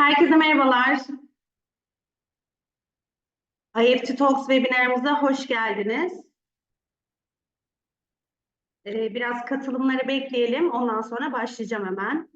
Herkese merhabalar. IFT Talks webinarımıza hoş geldiniz. Ee, biraz katılımları bekleyelim. Ondan sonra başlayacağım hemen.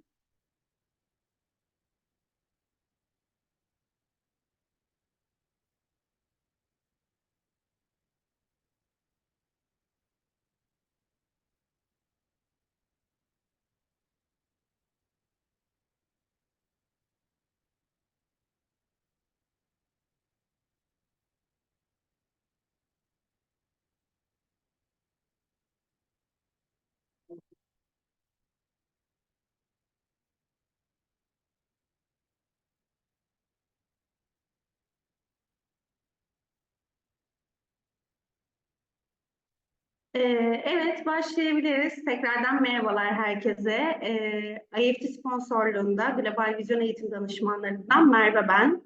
Evet, başlayabiliriz. Tekrardan merhabalar herkese. Ee, IFT sponsorluğunda Global Vizyon Eğitim Danışmanlarından Merve ben.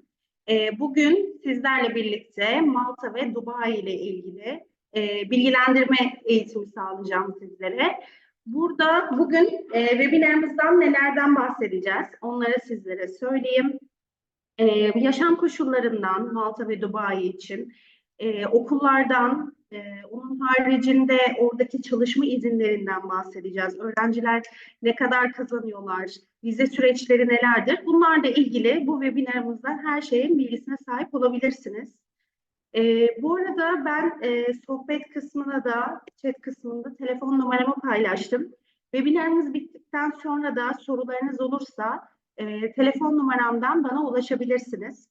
Ee, bugün sizlerle birlikte Malta ve Dubai ile ilgili e, bilgilendirme eğitimi sağlayacağım sizlere. Burada bugün e, webinarımızdan nelerden bahsedeceğiz? Onları sizlere söyleyeyim. Yaşam koşullarından Malta ve Dubai için, e, okullardan, e, onun haricinde oradaki çalışma izinlerinden bahsedeceğiz. Öğrenciler ne kadar kazanıyorlar, vize süreçleri nelerdir? Bunlarla ilgili bu webinarımızda her şeyin bilgisine sahip olabilirsiniz. E, bu arada ben e, sohbet kısmına da, chat kısmında telefon numaramı paylaştım. Webinarımız bittikten sonra da sorularınız olursa e, telefon numaramdan bana ulaşabilirsiniz.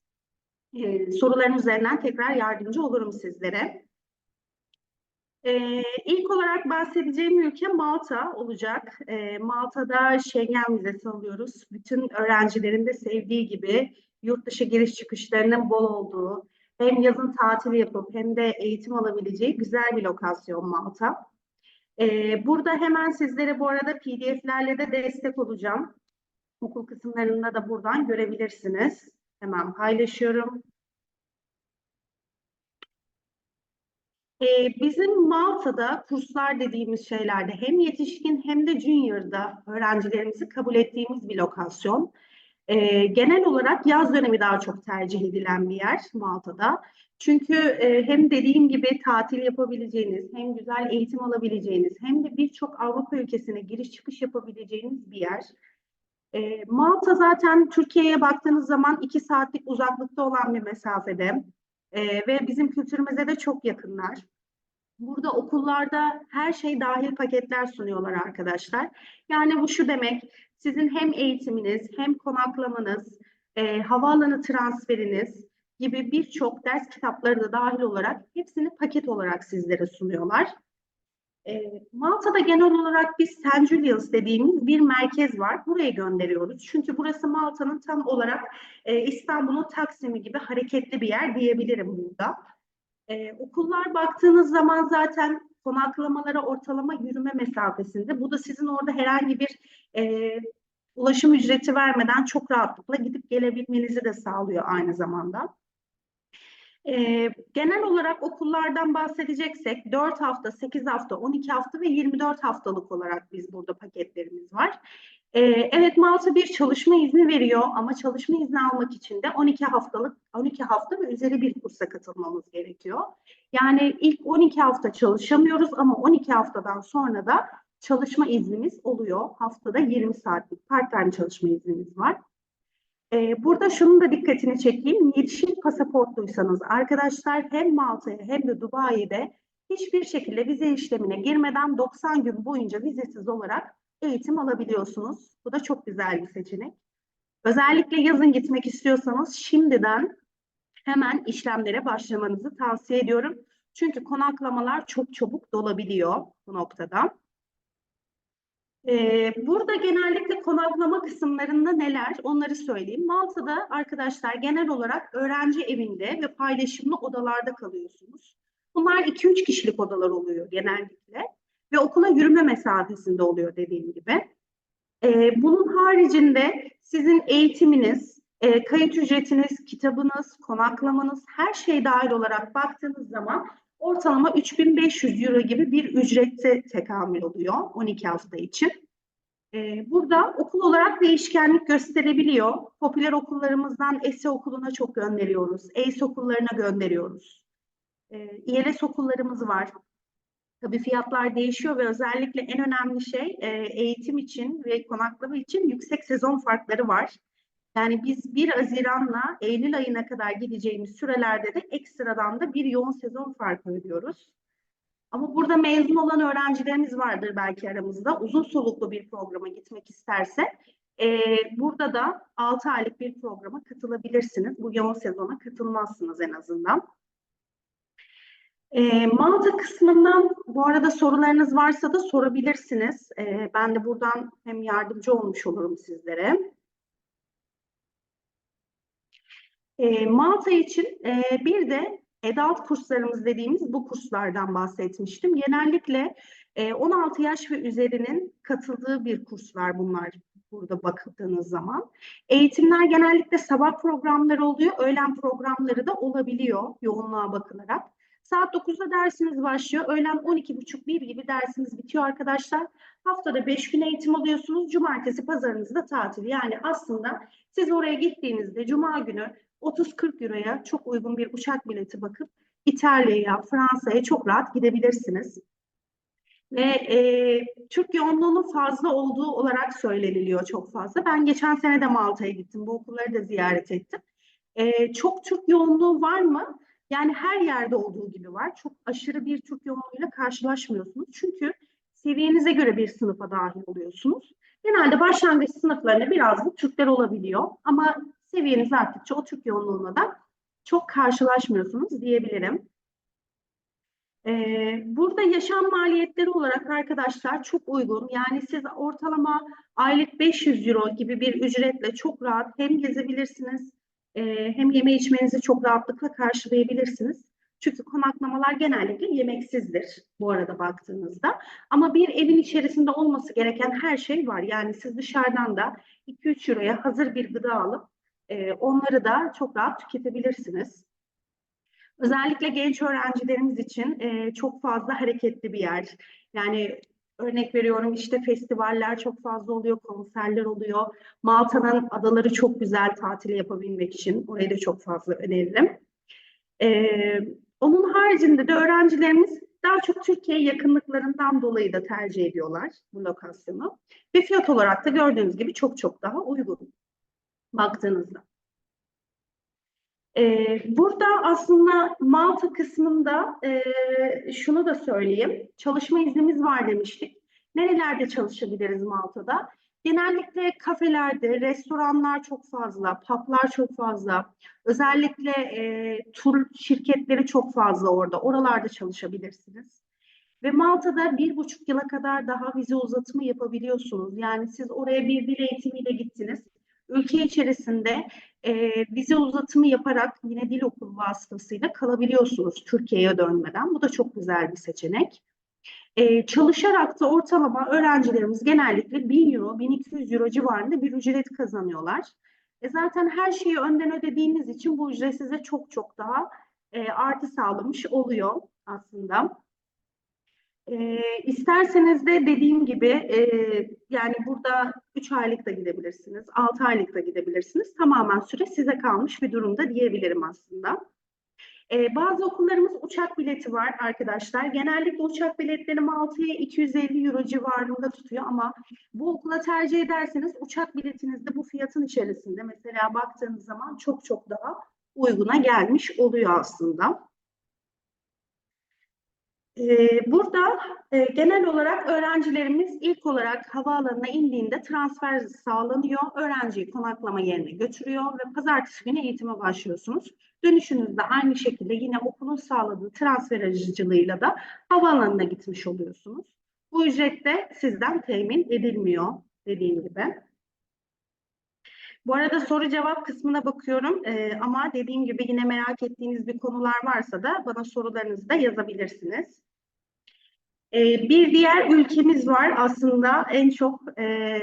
E, soruların üzerinden tekrar yardımcı olurum sizlere. E, ilk olarak bahsedeceğim ülke Malta olacak. E, Malta'da Schengen vizesi alıyoruz. Bütün öğrencilerin de sevdiği gibi yurt dışı giriş çıkışlarının bol olduğu, hem yazın tatil yapıp hem de eğitim alabileceği güzel bir lokasyon Malta. Ee, burada hemen sizlere bu arada PDF'lerle de destek olacağım. Okul kısımlarında da buradan görebilirsiniz. Hemen paylaşıyorum. Ee, bizim Malta'da kurslar dediğimiz şeylerde hem yetişkin hem de junior'da öğrencilerimizi kabul ettiğimiz bir lokasyon. Ee, genel olarak yaz dönemi daha çok tercih edilen bir yer Malta'da. Çünkü e, hem dediğim gibi tatil yapabileceğiniz, hem güzel eğitim alabileceğiniz, hem de birçok Avrupa ülkesine giriş çıkış yapabileceğiniz bir yer. E, Malta zaten Türkiye'ye baktığınız zaman iki saatlik uzaklıkta olan bir mesafede e, ve bizim kültürümüze de çok yakınlar. Burada okullarda her şey dahil paketler sunuyorlar arkadaşlar. Yani bu şu demek, sizin hem eğitiminiz hem konaklamanız, e, havaalanı transferiniz gibi birçok ders kitapları da dahil olarak hepsini paket olarak sizlere sunuyorlar. E, Malta'da genel olarak biz St. Dediğimiz bir merkez var. Buraya gönderiyoruz. Çünkü burası Malta'nın tam olarak e, İstanbul'un Taksim'i gibi hareketli bir yer diyebilirim burada. E, okullar baktığınız zaman zaten konaklamalara ortalama yürüme mesafesinde. Bu da sizin orada herhangi bir e, ulaşım ücreti vermeden çok rahatlıkla gidip gelebilmenizi de sağlıyor aynı zamanda. E, genel olarak okullardan bahsedeceksek 4 hafta, 8 hafta, 12 hafta ve 24 haftalık olarak biz burada paketlerimiz var. E, evet Malta bir çalışma izni veriyor ama çalışma izni almak için de 12 haftalık 12 hafta ve üzeri bir kursa katılmamız gerekiyor. Yani ilk 12 hafta çalışamıyoruz ama 12 haftadan sonra da çalışma iznimiz oluyor. Haftada 20 saatlik part-time çalışma iznimiz var. Ee, burada şunun da dikkatini çekeyim. Yeşil pasaportluysanız arkadaşlar hem Malta'ya hem de Dubai'de hiçbir şekilde vize işlemine girmeden 90 gün boyunca vizesiz olarak eğitim alabiliyorsunuz. Bu da çok güzel bir seçenek. Özellikle yazın gitmek istiyorsanız şimdiden hemen işlemlere başlamanızı tavsiye ediyorum. Çünkü konaklamalar çok çabuk dolabiliyor bu noktada. Ee, burada genellikle konaklama kısımlarında neler onları söyleyeyim. Malta'da arkadaşlar genel olarak öğrenci evinde ve paylaşımlı odalarda kalıyorsunuz. Bunlar 2-3 kişilik odalar oluyor genellikle ve okula yürüme mesafesinde oluyor dediğim gibi. Ee, bunun haricinde sizin eğitiminiz, e, kayıt ücretiniz, kitabınız, konaklamanız her şey dahil olarak baktığınız zaman ortalama 3500 euro gibi bir ücrette tekamül oluyor 12 hafta için. Ee, burada okul olarak değişkenlik gösterebiliyor. Popüler okullarımızdan ESE okuluna çok gönderiyoruz. ACE okullarına gönderiyoruz. Ee, ILS okullarımız var. Tabii fiyatlar değişiyor ve özellikle en önemli şey e, eğitim için ve konaklama için yüksek sezon farkları var. Yani biz 1 Haziran'la Eylül ayına kadar gideceğimiz sürelerde de ekstradan da bir yoğun sezon farkı ödüyoruz. Ama burada mezun olan öğrencilerimiz vardır belki aramızda. Uzun soluklu bir programa gitmek isterse e, burada da 6 aylık bir programa katılabilirsiniz. Bu yoğun sezona katılmazsınız en azından. E, Malta kısmından bu arada sorularınız varsa da sorabilirsiniz. E, ben de buradan hem yardımcı olmuş olurum sizlere. E, Malta için e, bir de adult kurslarımız dediğimiz bu kurslardan bahsetmiştim. Genellikle e, 16 yaş ve üzerinin katıldığı bir kurslar bunlar burada bakıldığınız zaman. Eğitimler genellikle sabah programları oluyor, öğlen programları da olabiliyor yoğunluğa bakılarak. Saat 9'da dersiniz başlıyor. Öğlen 12.30-1 gibi dersiniz bitiyor arkadaşlar. Haftada 5 gün eğitim alıyorsunuz. Cumartesi, pazarınız da tatil. Yani aslında siz oraya gittiğinizde cuma günü 30-40 euroya çok uygun bir uçak bileti bakıp İtalya'ya, Fransa'ya çok rahat gidebilirsiniz. Ve e, Türk yoğunluğunun fazla olduğu olarak söyleniliyor çok fazla. Ben geçen sene de Malta'ya gittim. Bu okulları da ziyaret ettim. E, çok Türk yoğunluğu var mı? Yani her yerde olduğu gibi var. Çok aşırı bir Türk yoğunluğuyla karşılaşmıyorsunuz. Çünkü seviyenize göre bir sınıfa dahil oluyorsunuz. Genelde başlangıç sınıflarında biraz da Türkler olabiliyor. Ama seviyeniz arttıkça o Türk yoğunluğuna da çok karşılaşmıyorsunuz diyebilirim. Ee, burada yaşam maliyetleri olarak arkadaşlar çok uygun. Yani siz ortalama aylık 500 euro gibi bir ücretle çok rahat hem gezebilirsiniz e, hem yeme içmenizi çok rahatlıkla karşılayabilirsiniz. Çünkü konaklamalar genellikle yemeksizdir bu arada baktığınızda. Ama bir evin içerisinde olması gereken her şey var. Yani siz dışarıdan da 2-3 euroya hazır bir gıda alıp e, onları da çok rahat tüketebilirsiniz. Özellikle genç öğrencilerimiz için e, çok fazla hareketli bir yer. Yani örnek veriyorum işte festivaller çok fazla oluyor, konserler oluyor. Malta'nın adaları çok güzel tatil yapabilmek için. Orayı da çok fazla öneririm. E, onun haricinde de öğrencilerimiz daha çok Türkiye yakınlıklarından dolayı da tercih ediyorlar bu lokasyonu. Ve fiyat olarak da gördüğünüz gibi çok çok daha uygun baktığınızda. Ee, burada aslında Malta kısmında e, şunu da söyleyeyim. Çalışma iznimiz var demiştik. Nerelerde çalışabiliriz Malta'da? Genellikle kafelerde, restoranlar çok fazla, publar çok fazla. Özellikle e, tur şirketleri çok fazla orada. Oralarda çalışabilirsiniz. Ve Malta'da bir buçuk yıla kadar daha vize uzatımı yapabiliyorsunuz. Yani siz oraya bir dil eğitimiyle gittiniz ülke içerisinde e, vize uzatımı yaparak yine dil okulu vasıtasıyla kalabiliyorsunuz Türkiye'ye dönmeden. Bu da çok güzel bir seçenek. E, çalışarak da ortalama öğrencilerimiz genellikle 1000 euro, 1200 euro civarında bir ücret kazanıyorlar. E, zaten her şeyi önden ödediğiniz için bu ücret size çok çok daha e, artı sağlamış oluyor aslında. E, isterseniz de dediğim gibi e, yani burada 3 aylık da gidebilirsiniz, 6 aylık da gidebilirsiniz. Tamamen süre size kalmış bir durumda diyebilirim aslında. E, bazı okullarımız uçak bileti var arkadaşlar. Genellikle uçak biletleri Malta'ya 250 euro civarında tutuyor ama bu okula tercih ederseniz uçak biletiniz de bu fiyatın içerisinde. Mesela baktığınız zaman çok çok daha uyguna gelmiş oluyor aslında. Ee, burada e, genel olarak öğrencilerimiz ilk olarak havaalanına indiğinde transfer sağlanıyor. Öğrenciyi konaklama yerine götürüyor ve pazartesi günü eğitime başlıyorsunuz. Dönüşünüzde aynı şekilde yine okulun sağladığı transfer aracılığıyla da havaalanına gitmiş oluyorsunuz. Bu ücret de sizden temin edilmiyor dediğim gibi. Bu arada soru cevap kısmına bakıyorum ee, ama dediğim gibi yine merak ettiğiniz bir konular varsa da bana sorularınızı da yazabilirsiniz. Ee, bir diğer ülkemiz var aslında en çok e,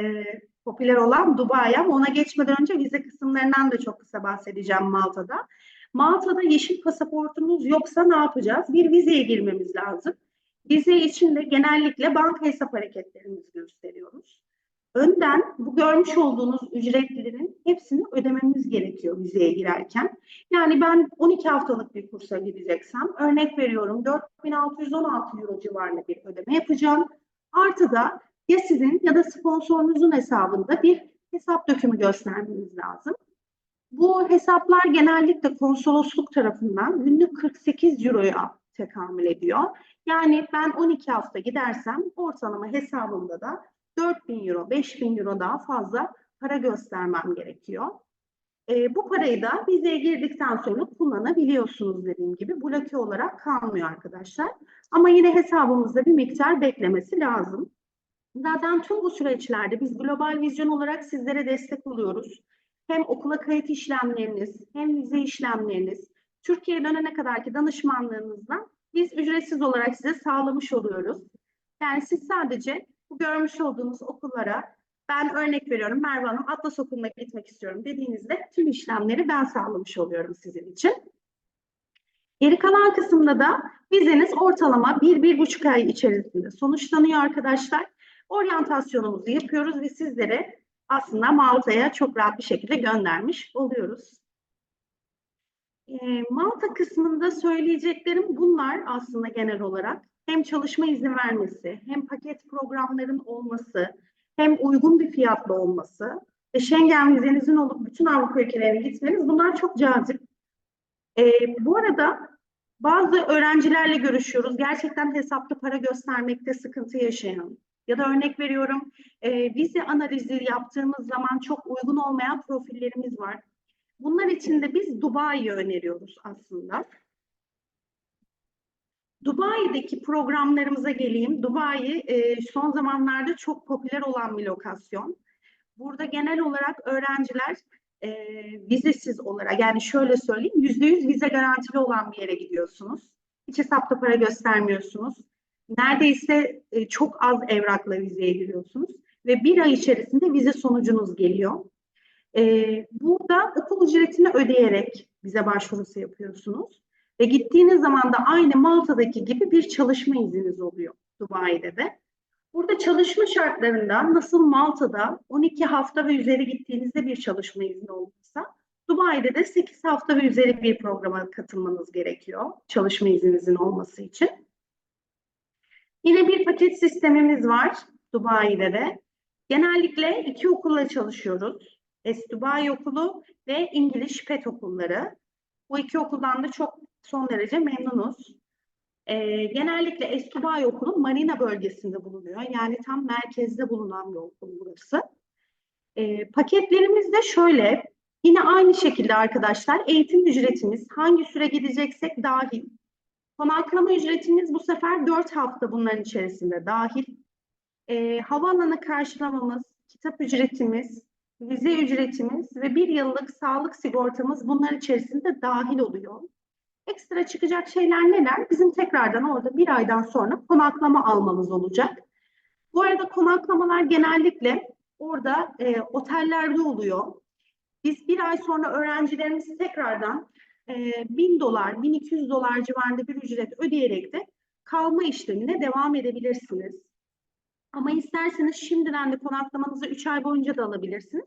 popüler olan Dubai ama ona geçmeden önce vize kısımlarından da çok kısa bahsedeceğim Malta'da. Malta'da yeşil pasaportumuz yoksa ne yapacağız? Bir vizeye girmemiz lazım. Vize için de genellikle banka hesap hareketlerimizi gösteriyoruz. Önden bu görmüş olduğunuz ücretlerin hepsini ödememiz gerekiyor vizeye girerken. Yani ben 12 haftalık bir kursa gideceksem örnek veriyorum 4616 euro civarında bir ödeme yapacağım. Artı da ya sizin ya da sponsorunuzun hesabında bir hesap dökümü göstermeniz lazım. Bu hesaplar genellikle konsolosluk tarafından günlük 48 euroya tekamül ediyor. Yani ben 12 hafta gidersem ortalama hesabımda da 4000 euro, 5000 euro daha fazla para göstermem gerekiyor. E, bu parayı da vizeye girdikten sonra kullanabiliyorsunuz dediğim gibi. Bloke olarak kalmıyor arkadaşlar. Ama yine hesabımızda bir miktar beklemesi lazım. Zaten tüm bu süreçlerde biz global vizyon olarak sizlere destek oluyoruz. Hem okula kayıt işlemleriniz, hem vize işlemleriniz, Türkiye'ye dönene kadarki danışmanlığınızla biz ücretsiz olarak size sağlamış oluyoruz. Yani siz sadece bu görmüş olduğunuz okullara ben örnek veriyorum Merve Hanım Atlas Okulu'na gitmek istiyorum dediğinizde tüm işlemleri ben sağlamış oluyorum sizin için. Geri kalan kısımda da vizeniz ortalama bir bir buçuk ay içerisinde sonuçlanıyor arkadaşlar. Oryantasyonumuzu yapıyoruz ve sizlere aslında Malta'ya çok rahat bir şekilde göndermiş oluyoruz. E, Malta kısmında söyleyeceklerim bunlar aslında genel olarak. Hem çalışma izni vermesi, hem paket programların olması, hem uygun bir fiyatlı olması ve Schengen vizenizin olup bütün Avrupa ülkelerine gitmeniz bunlar çok cazip. E, bu arada bazı öğrencilerle görüşüyoruz. Gerçekten hesapta para göstermekte sıkıntı yaşayan ya da örnek veriyorum e, vize analizi yaptığımız zaman çok uygun olmayan profillerimiz var. Bunlar için de biz Dubai'yi öneriyoruz aslında. Dubai'deki programlarımıza geleyim. Dubai e, son zamanlarda çok popüler olan bir lokasyon. Burada genel olarak öğrenciler e, vizesiz olarak yani şöyle söyleyeyim yüzde yüz vize garantili olan bir yere gidiyorsunuz. Hiç hesapta para göstermiyorsunuz. Neredeyse e, çok az evrakla vizeye giriyorsunuz ve bir ay içerisinde vize sonucunuz geliyor. E, burada okul ücretini ödeyerek bize başvurusu yapıyorsunuz. Ve gittiğiniz zaman da aynı Malta'daki gibi bir çalışma izniniz oluyor Dubai'de de. Burada çalışma şartlarında nasıl Malta'da 12 hafta ve üzeri gittiğinizde bir çalışma izni olursa Dubai'de de 8 hafta ve üzeri bir programa katılmanız gerekiyor çalışma izninizin olması için. Yine bir paket sistemimiz var Dubai'de de. Genellikle iki okulla çalışıyoruz. Es-Dubai Okulu ve İngiliz PET okulları. Bu iki okuldan da çok son derece memnunuz. E, genellikle Es-Dubai Okulu Marina bölgesinde bulunuyor. Yani tam merkezde bulunan bir okul burası. E, paketlerimiz de şöyle. Yine aynı şekilde arkadaşlar eğitim ücretimiz hangi süre gideceksek dahil. Konaklama ücretimiz bu sefer 4 hafta bunların içerisinde dahil. E, havaalanı karşılamamız, kitap ücretimiz, vize ücretimiz ve bir yıllık sağlık sigortamız bunlar içerisinde dahil oluyor. Ekstra çıkacak şeyler neler? Bizim tekrardan orada bir aydan sonra konaklama almamız olacak. Bu arada konaklamalar genellikle orada e, otellerde oluyor. Biz bir ay sonra öğrencilerimizi tekrardan e, 1000 dolar, 1200 dolar civarında bir ücret ödeyerek de kalma işlemine devam edebilirsiniz. Ama isterseniz şimdiden de konaklamanızı 3 ay boyunca da alabilirsiniz.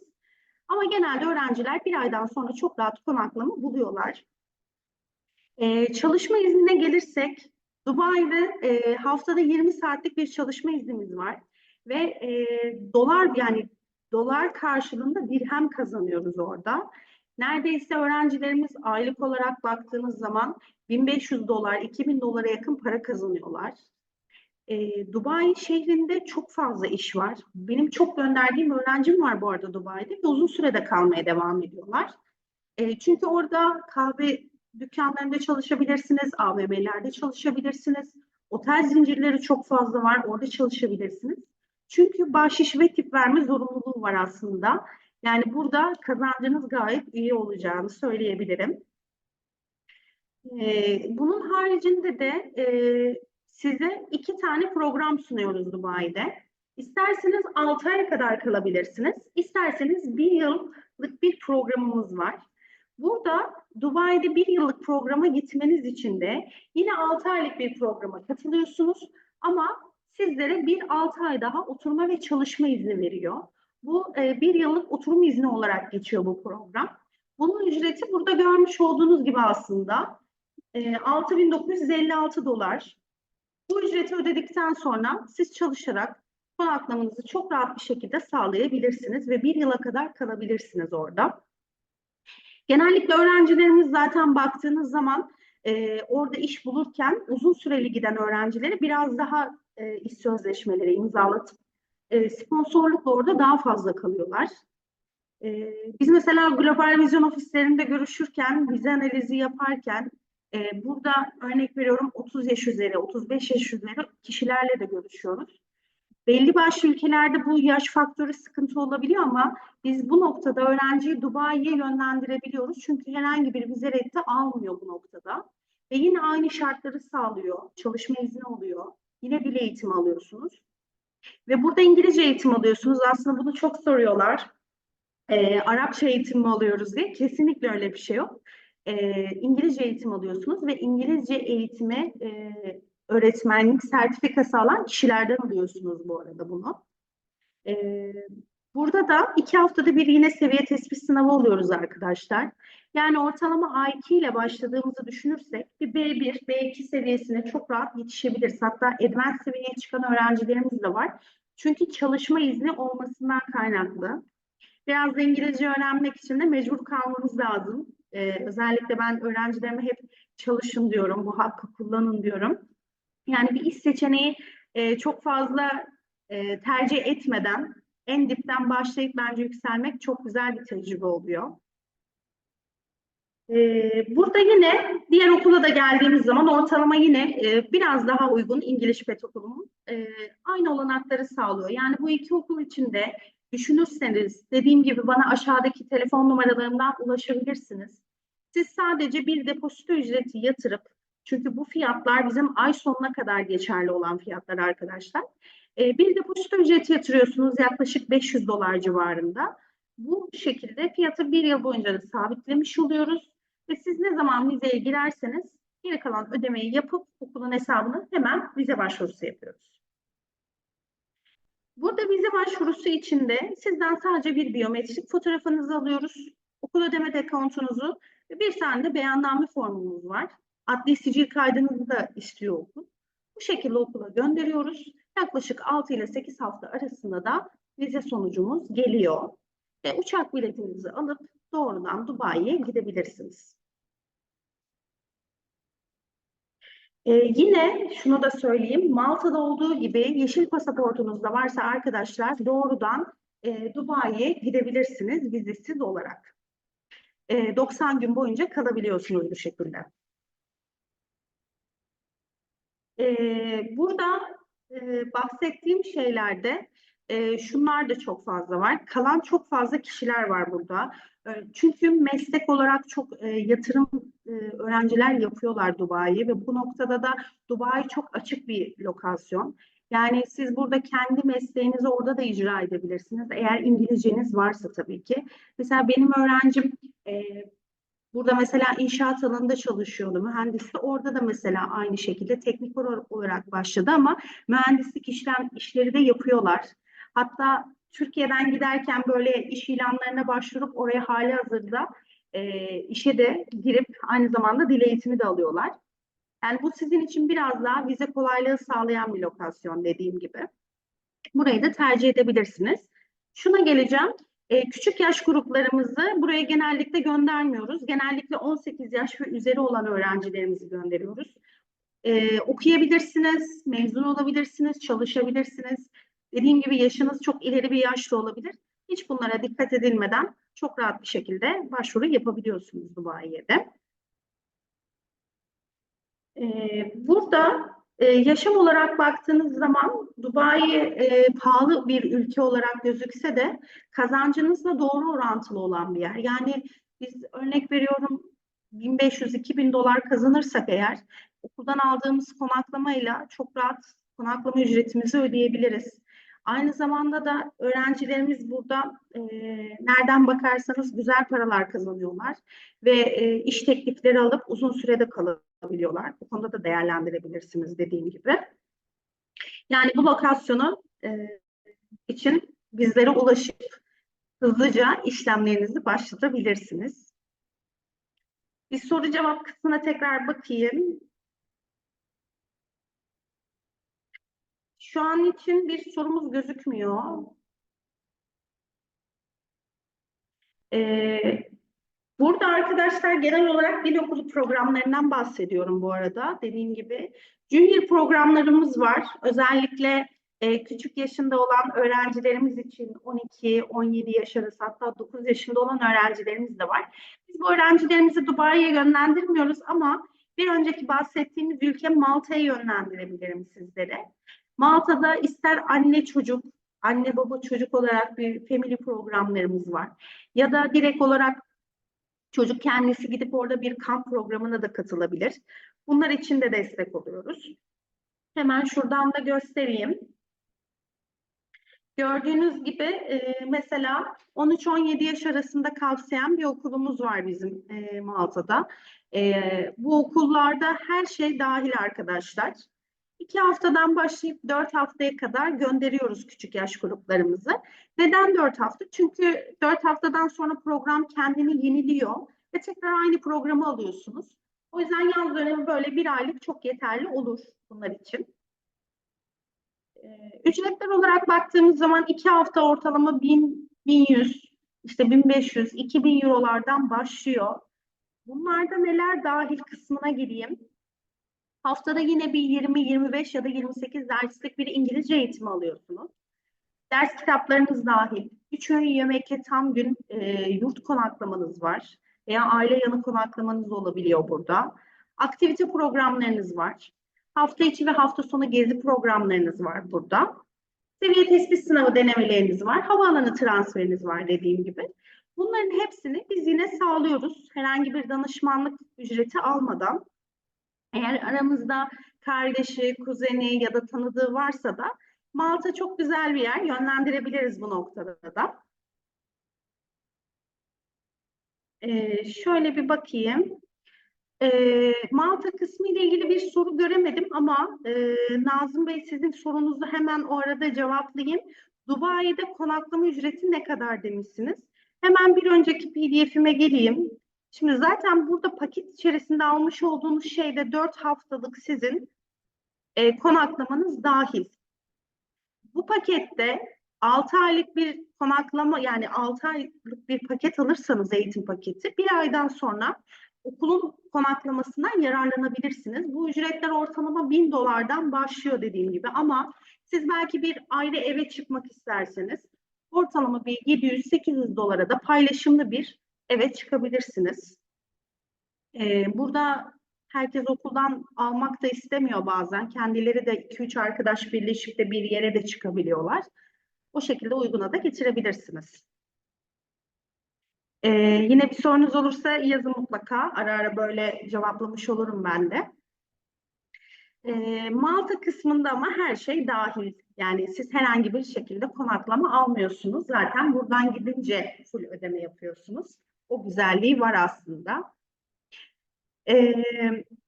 Ama genelde öğrenciler bir aydan sonra çok rahat konaklama buluyorlar. Ee, çalışma iznine gelirsek, Dubai'de e, haftada 20 saatlik bir çalışma iznimiz var. Ve e, dolar yani dolar karşılığında dirhem kazanıyoruz orada. Neredeyse öğrencilerimiz aylık olarak baktığınız zaman 1500 dolar, 2000 dolara yakın para kazanıyorlar. E, Dubai şehrinde çok fazla iş var. Benim çok gönderdiğim öğrencim var bu arada Dubai'de ve uzun sürede kalmaya devam ediyorlar. E, çünkü orada kahve dükkanlarında çalışabilirsiniz, AVM'lerde çalışabilirsiniz. Otel zincirleri çok fazla var, orada çalışabilirsiniz. Çünkü bahşiş ve tip verme zorunluluğu var aslında. Yani burada kazancınız gayet iyi olacağını söyleyebilirim. Ee, bunun haricinde de e, size iki tane program sunuyoruz Dubai'de. İsterseniz 6 aya kadar kalabilirsiniz. İsterseniz bir yıllık bir programımız var. Burada Dubai'de bir yıllık programa gitmeniz için de yine 6 aylık bir programa katılıyorsunuz. Ama sizlere bir 6 ay daha oturma ve çalışma izni veriyor. Bu e, bir yıllık oturum izni olarak geçiyor bu program. Bunun ücreti burada görmüş olduğunuz gibi aslında e, 6.956 dolar. Bu ücreti ödedikten sonra siz çalışarak konaklamanızı çok rahat bir şekilde sağlayabilirsiniz ve bir yıla kadar kalabilirsiniz orada. Genellikle öğrencilerimiz zaten baktığınız zaman e, orada iş bulurken uzun süreli giden öğrencileri biraz daha e, iş sözleşmeleri imzalatıp e, sponsorlukla orada daha fazla kalıyorlar. E, biz mesela global vizyon ofislerinde görüşürken, vize analizi yaparken e, burada örnek veriyorum 30 yaş üzeri, 35 yaş üzeri kişilerle de görüşüyoruz. Belli başlı ülkelerde bu yaş faktörü sıkıntı olabiliyor ama biz bu noktada öğrenciyi Dubai'ye yönlendirebiliyoruz. Çünkü herhangi bir vize reddi almıyor bu noktada. Ve yine aynı şartları sağlıyor. Çalışma izni oluyor. Yine dil eğitimi alıyorsunuz. Ve burada İngilizce eğitim alıyorsunuz. Aslında bunu çok soruyorlar. Ee, Arapça eğitim mi alıyoruz diye. Kesinlikle öyle bir şey yok. Ee, İngilizce eğitim alıyorsunuz ve İngilizce eğitimi e, öğretmenlik sertifikası alan kişilerden alıyorsunuz bu arada bunu. Ee, burada da iki haftada bir yine seviye tespit sınavı oluyoruz arkadaşlar. Yani ortalama A2 ile başladığımızı düşünürsek bir B1, B2 seviyesine çok rahat yetişebiliriz. Hatta advanced seviyeye çıkan öğrencilerimiz de var. Çünkü çalışma izni olmasından kaynaklı. Biraz da İngilizce öğrenmek için de mecbur kalmamız lazım. Ee, özellikle ben öğrencilerime hep çalışın diyorum, bu hakkı kullanın diyorum. Yani bir iş seçeneği e, çok fazla e, tercih etmeden en dipten başlayıp bence yükselmek çok güzel bir tecrübe oluyor. Ee, burada yine diğer okula da geldiğimiz zaman ortalama yine e, biraz daha uygun İngiliz Pet Okulu'nun e, aynı olanakları sağlıyor. Yani bu iki okul içinde düşünürseniz dediğim gibi bana aşağıdaki telefon numaralarından ulaşabilirsiniz. Siz sadece bir depozito ücreti yatırıp çünkü bu fiyatlar bizim ay sonuna kadar geçerli olan fiyatlar arkadaşlar. E, bir depozito ücreti yatırıyorsunuz yaklaşık 500 dolar civarında. Bu şekilde fiyatı bir yıl boyunca da sabitlemiş oluyoruz. Ve siz ne zaman vizeye girerseniz geri kalan ödemeyi yapıp okulun hesabını hemen vize başvurusu yapıyoruz. Burada vize başvurusu içinde sizden sadece bir biyometrik fotoğrafınızı alıyoruz. Okul ödeme dekontunuzu ve bir tane de beyanname formumuz var. Adli sicil kaydınızı da istiyor okul. Bu şekilde okula gönderiyoruz. Yaklaşık 6 ile 8 hafta arasında da vize sonucumuz geliyor. Ve uçak biletinizi alıp doğrudan Dubai'ye gidebilirsiniz. Ee, yine şunu da söyleyeyim, Malta'da olduğu gibi yeşil pasaportunuz da varsa arkadaşlar doğrudan e, Dubai'ye gidebilirsiniz vizesiz olarak. E, 90 gün boyunca kalabiliyorsunuz bu şekilde. E, burada e, bahsettiğim şeylerde e, şunlar da çok fazla var. Kalan çok fazla kişiler var burada. E, çünkü meslek olarak çok e, yatırım e, öğrenciler yapıyorlar Dubai'ye ve bu noktada da Dubai çok açık bir lokasyon. Yani siz burada kendi mesleğinizi orada da icra edebilirsiniz. Eğer İngilizceniz varsa tabii ki. Mesela benim öğrencim e, burada mesela inşaat alanında çalışıyordu mühendisli. Orada da mesela aynı şekilde teknik olarak başladı ama mühendislik işlem işleri de yapıyorlar. Hatta Türkiye'den giderken böyle iş ilanlarına başvurup oraya hali hazırda e, işe de girip aynı zamanda dil eğitimi de alıyorlar. Yani bu sizin için biraz daha vize kolaylığı sağlayan bir lokasyon dediğim gibi. Burayı da tercih edebilirsiniz. Şuna geleceğim. E, küçük yaş gruplarımızı buraya genellikle göndermiyoruz. Genellikle 18 yaş ve üzeri olan öğrencilerimizi gönderiyoruz. E, okuyabilirsiniz, mezun olabilirsiniz, çalışabilirsiniz. Dediğim gibi yaşınız çok ileri bir yaşta olabilir. Hiç bunlara dikkat edilmeden çok rahat bir şekilde başvuru yapabiliyorsunuz Dubai'ye Ee, burada e, yaşam olarak baktığınız zaman Dubai e, pahalı bir ülke olarak gözükse de kazancınızla doğru orantılı olan bir yer. Yani biz örnek veriyorum 1500-2000 dolar kazanırsak eğer okuldan aldığımız konaklamayla çok rahat konaklama ücretimizi ödeyebiliriz. Aynı zamanda da öğrencilerimiz burada e, nereden bakarsanız güzel paralar kazanıyorlar ve e, iş teklifleri alıp uzun sürede kalabiliyorlar. Bu konuda da değerlendirebilirsiniz dediğim gibi. Yani bu lokasyonu e, için bizlere ulaşıp hızlıca işlemlerinizi başlatabilirsiniz. Bir soru cevap kısmına tekrar bakayım. Şu an için bir sorumuz gözükmüyor. Ee, burada arkadaşlar genel olarak dil okulu programlarından bahsediyorum bu arada. Dediğim gibi junior programlarımız var. Özellikle e, küçük yaşında olan öğrencilerimiz için 12-17 yaş arası hatta 9 yaşında olan öğrencilerimiz de var. Biz bu öğrencilerimizi Dubai'ye yönlendirmiyoruz ama bir önceki bahsettiğimiz ülke Malta'ya yönlendirebilirim sizlere. Malta'da ister anne çocuk, anne baba çocuk olarak bir family programlarımız var. Ya da direkt olarak çocuk kendisi gidip orada bir kamp programına da katılabilir. Bunlar için de destek oluyoruz. Hemen şuradan da göstereyim. Gördüğünüz gibi e, mesela 13-17 yaş arasında kapsayan bir okulumuz var bizim e, Malta'da. E, bu okullarda her şey dahil arkadaşlar. İki haftadan başlayıp dört haftaya kadar gönderiyoruz küçük yaş gruplarımızı. Neden dört hafta? Çünkü dört haftadan sonra program kendini yeniliyor ve tekrar aynı programı alıyorsunuz. O yüzden yaz dönemi böyle bir aylık çok yeterli olur bunlar için. Ee, ücretler olarak baktığımız zaman iki hafta ortalama 1000, 1100, işte 1500, 2000 eurolardan başlıyor. Bunlarda neler dahil kısmına gireyim. Haftada yine bir 20, 25 ya da 28 derslik bir İngilizce eğitimi alıyorsunuz. Ders kitaplarınız dahil. Üç öğün yemekle tam gün e, yurt konaklamanız var. Veya aile yanı konaklamanız olabiliyor burada. Aktivite programlarınız var. Hafta içi ve hafta sonu gezi programlarınız var burada. Seviye tespit sınavı denemeleriniz var. Havaalanı transferiniz var dediğim gibi. Bunların hepsini biz yine sağlıyoruz. Herhangi bir danışmanlık ücreti almadan. Eğer aramızda kardeşi, kuzeni ya da tanıdığı varsa da Malta çok güzel bir yer. Yönlendirebiliriz bu noktada da. Ee, şöyle bir bakayım. Ee, Malta kısmı ile ilgili bir soru göremedim ama e, Nazım Bey sizin sorunuzu hemen o arada cevaplayayım. Dubai'de konaklama ücreti ne kadar demişsiniz? Hemen bir önceki pdf'ime geleyim. Şimdi zaten burada paket içerisinde almış olduğunuz şeyde 4 haftalık sizin e, konaklamanız dahil. Bu pakette 6 aylık bir konaklama yani 6 aylık bir paket alırsanız eğitim paketi bir aydan sonra okulun konaklamasından yararlanabilirsiniz. Bu ücretler ortalama 1000 dolardan başlıyor dediğim gibi ama siz belki bir ayrı eve çıkmak isterseniz ortalama bir 700-800 dolara da paylaşımlı bir eve çıkabilirsiniz. Ee, burada herkes okuldan almak da istemiyor bazen. Kendileri de 2-3 arkadaş birleşip de bir yere de çıkabiliyorlar. O şekilde uyguna da getirebilirsiniz. Ee, yine bir sorunuz olursa yazın mutlaka. Ara ara böyle cevaplamış olurum ben de. Ee, Malta kısmında ama her şey dahil. Yani siz herhangi bir şekilde konaklama almıyorsunuz. Zaten buradan gidince full ödeme yapıyorsunuz. O güzelliği var aslında. Ee,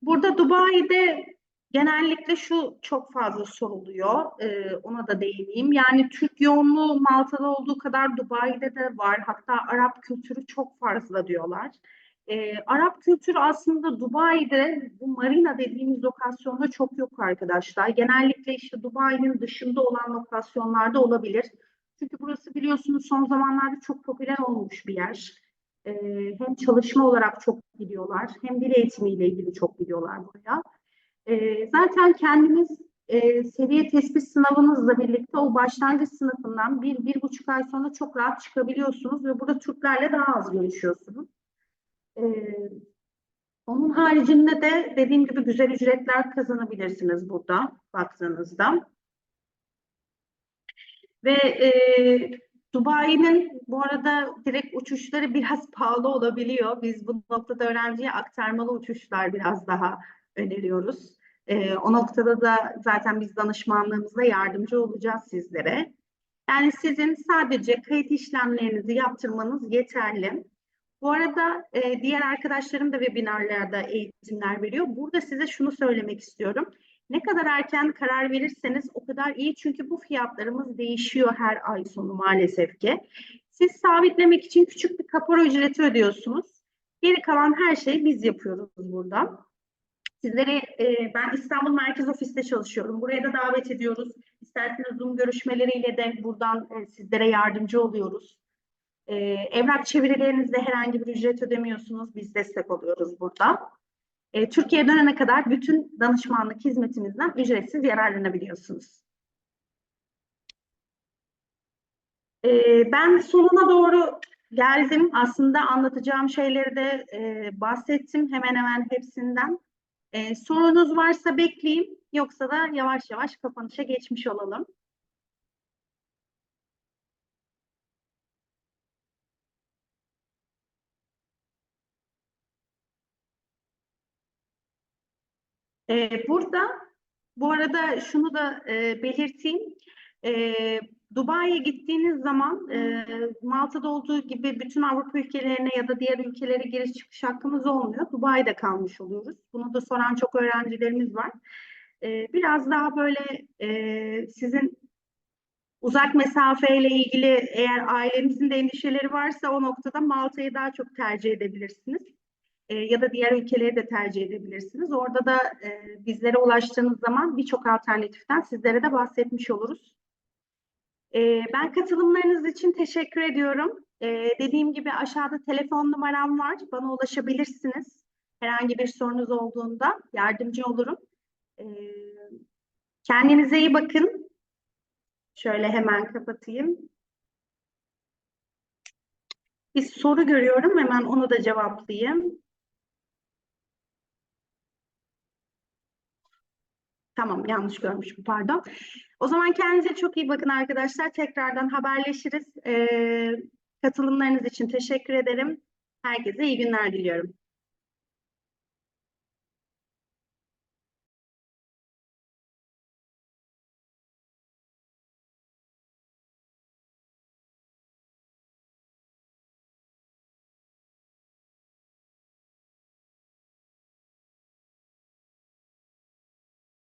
burada Dubai'de genellikle şu çok fazla soruluyor. Ee, ona da değineyim. Yani Türk yoğunluğu Malta'da olduğu kadar Dubai'de de var. Hatta Arap kültürü çok fazla diyorlar. Ee, Arap kültürü aslında Dubai'de bu marina dediğimiz lokasyonda çok yok arkadaşlar. Genellikle işte Dubai'nin dışında olan lokasyonlarda olabilir. Çünkü burası biliyorsunuz son zamanlarda çok popüler olmuş bir yer. Ee, hem çalışma olarak çok gidiyorlar hem dil eğitimiyle ilgili çok gidiyorlar buraya. Ee, zaten kendiniz e, seviye tespit sınavınızla birlikte o başlangıç sınıfından bir, bir buçuk ay sonra çok rahat çıkabiliyorsunuz ve burada Türklerle daha az görüşüyorsunuz. Ee, onun haricinde de dediğim gibi güzel ücretler kazanabilirsiniz burada baktığınızda. Ve e, Dubai'nin bu arada direkt uçuşları biraz pahalı olabiliyor. Biz bu noktada öğrenciye aktarmalı uçuşlar biraz daha öneriyoruz. E, o noktada da zaten biz danışmanlığımızla yardımcı olacağız sizlere. Yani sizin sadece kayıt işlemlerinizi yaptırmanız yeterli. Bu arada e, diğer arkadaşlarım da webinarlarda eğitimler veriyor. Burada size şunu söylemek istiyorum. Ne kadar erken karar verirseniz o kadar iyi çünkü bu fiyatlarımız değişiyor her ay sonu maalesef ki. Siz sabitlemek için küçük bir kapora ücreti ödüyorsunuz. Geri kalan her şeyi biz yapıyoruz burada. Sizleri e, ben İstanbul Merkez Ofis'te çalışıyorum. Buraya da davet ediyoruz. İsterseniz Zoom görüşmeleriyle de buradan e, sizlere yardımcı oluyoruz. E, evrak çevirilerinizde herhangi bir ücret ödemiyorsunuz. Biz destek oluyoruz burada. E, Türkiye'ye dönene kadar bütün danışmanlık hizmetimizden ücretsiz yararlanabiliyorsunuz. E, ben sonuna doğru geldim. Aslında anlatacağım şeyleri de e, bahsettim hemen hemen hepsinden. E, sorunuz varsa bekleyeyim. Yoksa da yavaş yavaş kapanışa geçmiş olalım. E, burada bu arada şunu da e, belirteyim. E, Dubai'ye gittiğiniz zaman e, Malta'da olduğu gibi bütün Avrupa ülkelerine ya da diğer ülkelere giriş çıkış hakkımız olmuyor. Dubai'de kalmış oluyoruz. Bunu da soran çok öğrencilerimiz var. E, biraz daha böyle e, sizin uzak mesafeyle ilgili eğer ailenizin de endişeleri varsa o noktada Malta'yı daha çok tercih edebilirsiniz. E, ya da diğer ülkeleri de tercih edebilirsiniz. Orada da e, bizlere ulaştığınız zaman birçok alternatiften sizlere de bahsetmiş oluruz. E, ben katılımlarınız için teşekkür ediyorum. E, dediğim gibi aşağıda telefon numaram var. Bana ulaşabilirsiniz. Herhangi bir sorunuz olduğunda yardımcı olurum. E, kendinize iyi bakın. Şöyle hemen kapatayım. Bir soru görüyorum. Hemen onu da cevaplayayım. Tamam, yanlış görmüşüm, pardon. O zaman kendinize çok iyi bakın arkadaşlar. Tekrardan haberleşiriz. Ee, katılımlarınız için teşekkür ederim. Herkese iyi günler diliyorum.